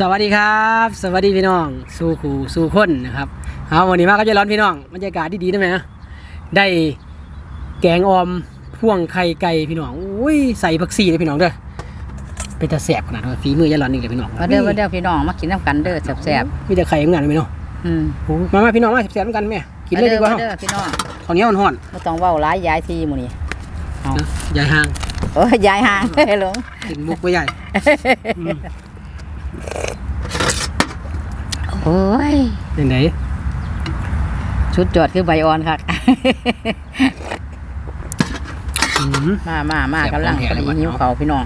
สวัสดีครับ สวัสดีพี่น้อง สู่ครูสู่คนนะครับเอาวันนี้มาก็จะร้อนพี่น้องบรรยากาศดีๆนะแม่นะได้แกงออมพ่วงไข่ไก่พี่น้องอุ้ยใส่ผักชีเลยพี่น้องเด้อเป็นตาแสบขนาดนั้นฝีมือยายร้อนนี่เลยพี่น้องมาเด้อมาเด้อพี่น้องมากินน้ำกันเด้อแซ่บมีแต่ไข่เหมือนกันเลยพี่น้องๆอืมโอ้มามาพี่น้องมาแสบๆเหมือนกันแม่กินเลยดีกว่ามาเด้อพี่น้องข้าวเหนียวห่อนบ่ต้องเว้าหลายยายทีหมื้อนี้ๆนะยายห่างโอ้ยยายห่างหลงกินมุกไปใหญ่อืม โอ้ยเป็นไหนชุดจอดคือใบอ่อนคักอืมมามามาแซ่บกำลังของแท้พอเลยดีว่ะหิวเขาวพี่น้อง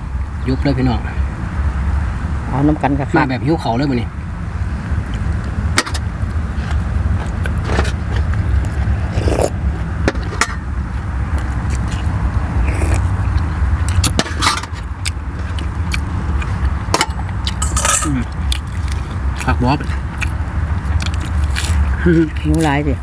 ยุบเลยพี่น้องเอาน้ำกันคักมาแบบหิวเขาเลยวันนี้อืมผักบอบ ๆ หิวหลายสิ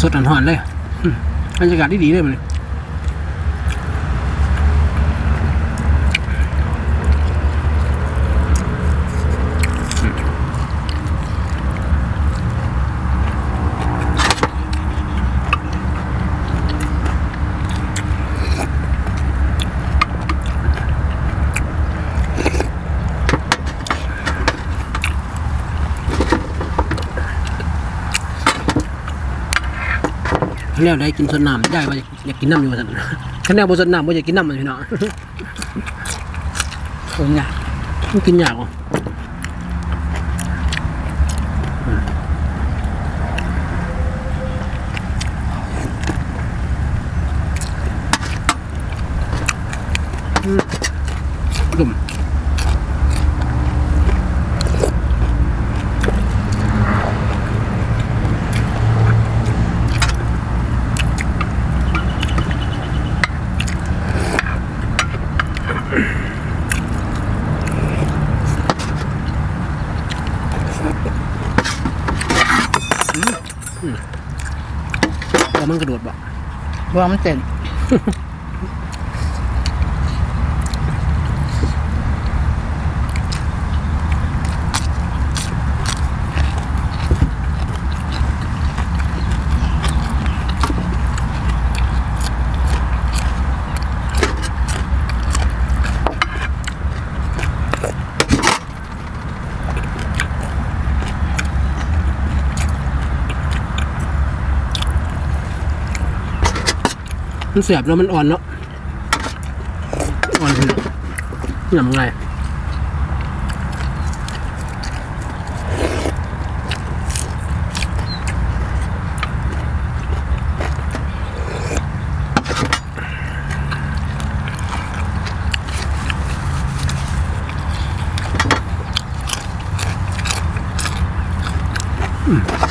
สดอันหอนเลยบรรยากาศดีๆเลยมัน แล้วได้กินสดน้ำได้ว่าอยากกินน้ำอยู่สันขันแนวบสดน้ำบ่อยากกินน้ำมันพี่น้องถึงอะมันกินยากอะกลุ่มตัวมันกระโดดบ่ รวมมันเต็ม มันเสียบแล้วมันอ่อนเนาะอ่อนพี่น้องนี่ทำไง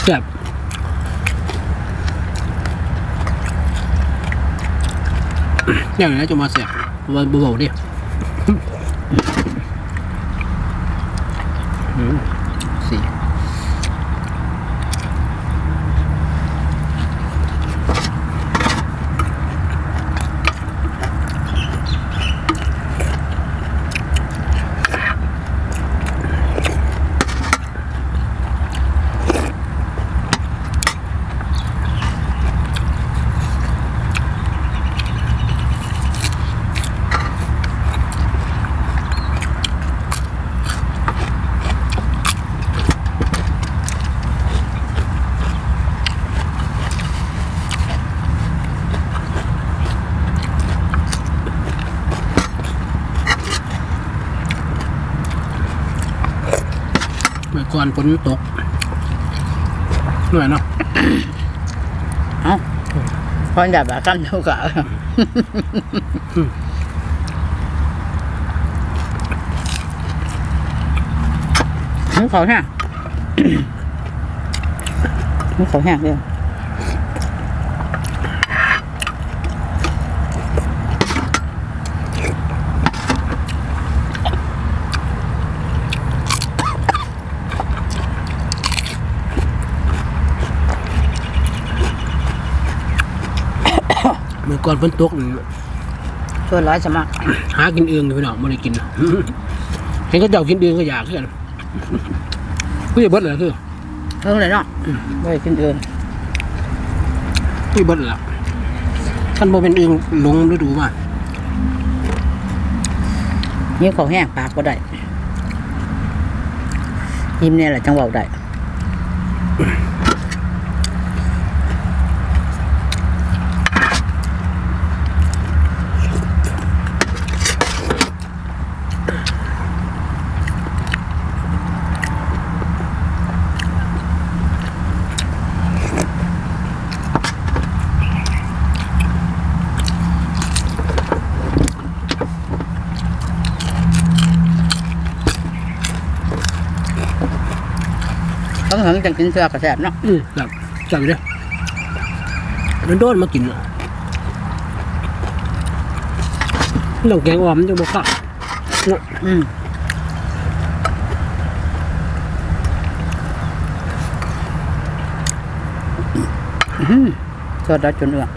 แซ่บ อย่างนี้จะมาแซ่บวันเบาๆดิอืมสี่านฝนตกเหนื่อยเนาะเอ้าพอนจับแบบกันเท่ากับหิวเขาวแห้งหิวเขาวแห้งเดียว ก่อนฝนตกนี่ช่วยร้อยสมัครหากินเองอยู่พี่น้องไม่ได้กินเห็นก็เจ้ากินเองก็อยากขึ้นคือจะเบิดเลยคือเพิ่งเลยเนาะไม่ได้กินเองคือเบิดแล้วท่านโบเป็นเองลงฤดูมานี่เขาวแห้งปากก็ได้ยิ้มเนี่ยแหละจังหวะได้ งจังกินเสือกระแสบเนาะอืมแบบจับอยู่เด้อมันโดนมากินอะหลงแกงอ่อมมันจะบอกข้าวเนาะอืมอื้อหือสดแล้วจนเอือก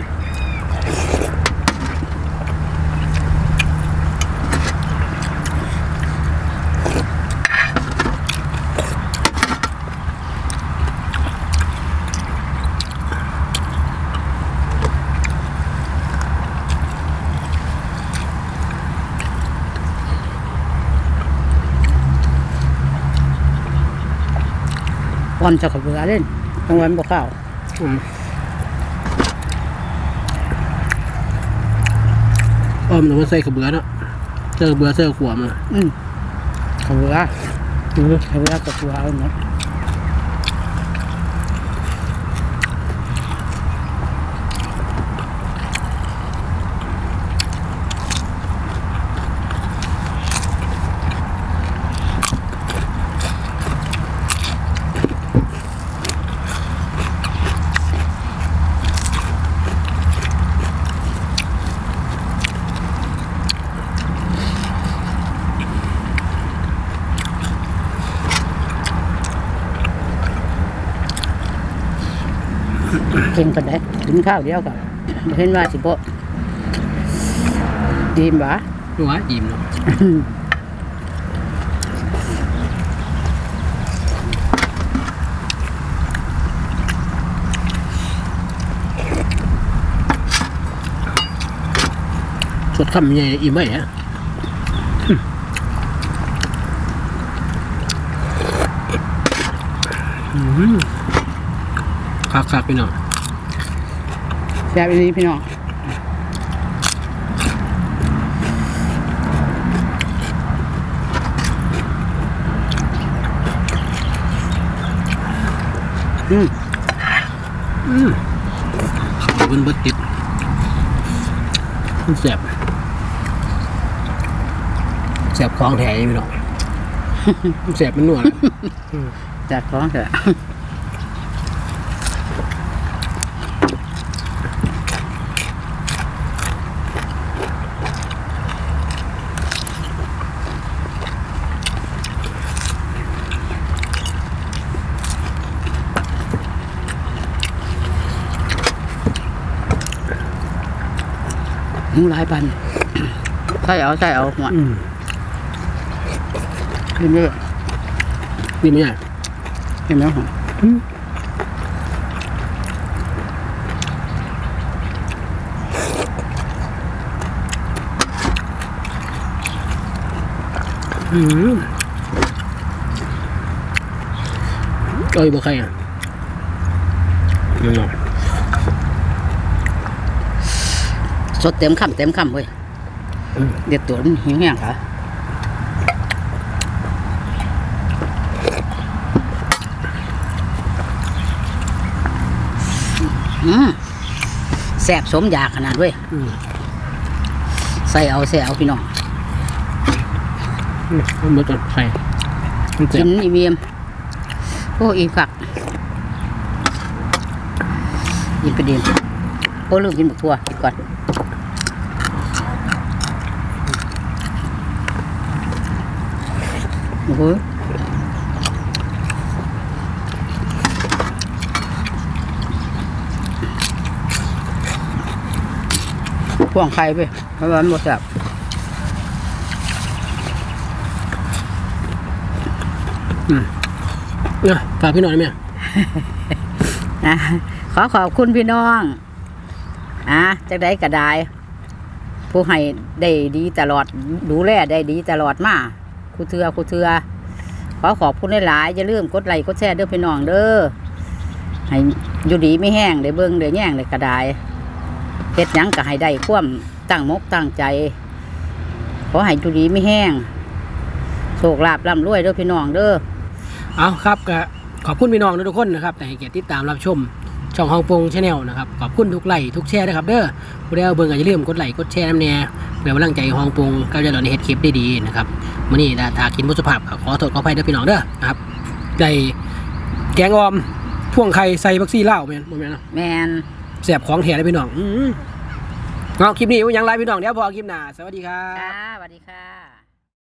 วันจะขับเรือเล่นกลางวันบ่ข้าวอืมอ้อมหนูว่าใส่ขาวเบือเนาะเสื้อเบือเสื้อขวมาอืมขับเรืออืมขับเรือกับเรือเอาเนาะ กินกันได้กินข้าวเดียวกับเห็นว่าสิบ่ดีมบ่ดูว่าอิ่มเนาะสดคำใหญ่อิ่มไหมฮะอืม คักคักๆพี่น้องแซ่บอีหลีพี่น้องอืมอืมเขาเป็นเบิดติดมันแสบแสบคลองแถพี่น้องมันแสบมันนวดจัดของเถ หมูหลายปันใส่เอาใส่เอาหัวอืมกินเยอะนี่ไม่ใช่เห็นไหมหัวอืมเอ้ยบอกใครอะนั่นเนาะ สดเต็มคำเต็มคำเว้ยอืมเด็ดตัวมันหิวแห้งค่ะอืมแสบสมอยากขนาดเว้ยอืมใส่เอาใส่เอาพี่น้องอืมมันเบิดก่อนใครมันแสกิบนอีเวียมโอ้อีฝักกินไปเดียมโอ้ลืมกินบักทั่วกินก่อน โอ้โหพ่วงไข่ไปเพราะว่ามันบ่แซ่บเนี่ยฝากพี่น้องได้ไหมนะขอขอบคุณพี่น้องอะจากได้ก็ได้ผู้ให้ได้ดีตลอด ดูแลได้ดีตลอดมา คูเทือคูเทือขอขอบคุณหลายๆอย่าลืมกดไลค์กดแชร์เด้อพี่น้องเด้อให้อยู่ดีไม่แห้งได้เบิ่งได้แย่งได้กระไดเฮ็ดยังก็ให้ได้ความตั้งมกตั้งใจขอให้อยู่ดีไม่แห้งโชคลาภร่ำรวยเด้อพี่น้องเด้อเอาครับก็ขอบคุณพี่น้องทุกคนนะครับแต่ให้เกียรติติดตามรับชม ช่องฮ่องปงชาแนลนะครับขอบคุณทุกไลค์ทุกแชร์นะครับเด้อผู้ใดเอาเบิ่งก็อย่าลืมกดไลค์กดแชร์น้ำแน่เพื่อเป็นกำลังใจให้ฮ่องปงก็จะหล่อนเฮ็ดคลิปได้ดีนะครับมื้อนี้ถ้ากินบุสุภาพก็ขอโทษขออภัยเด้อพี่น้องเด้อนะครับได้แกงออมพ่วงไข่ใส่บักซี่เหล้าแม่นบ่แม่นเนาะแมนแซ่บของแท้เลยพี่น้องอือเอาคลิปนี้ยังไลฟ์พี่น้องเดี๋ยวพอคลิปหน้าสวัสดีครับ จ้าสวัสดีค่ะ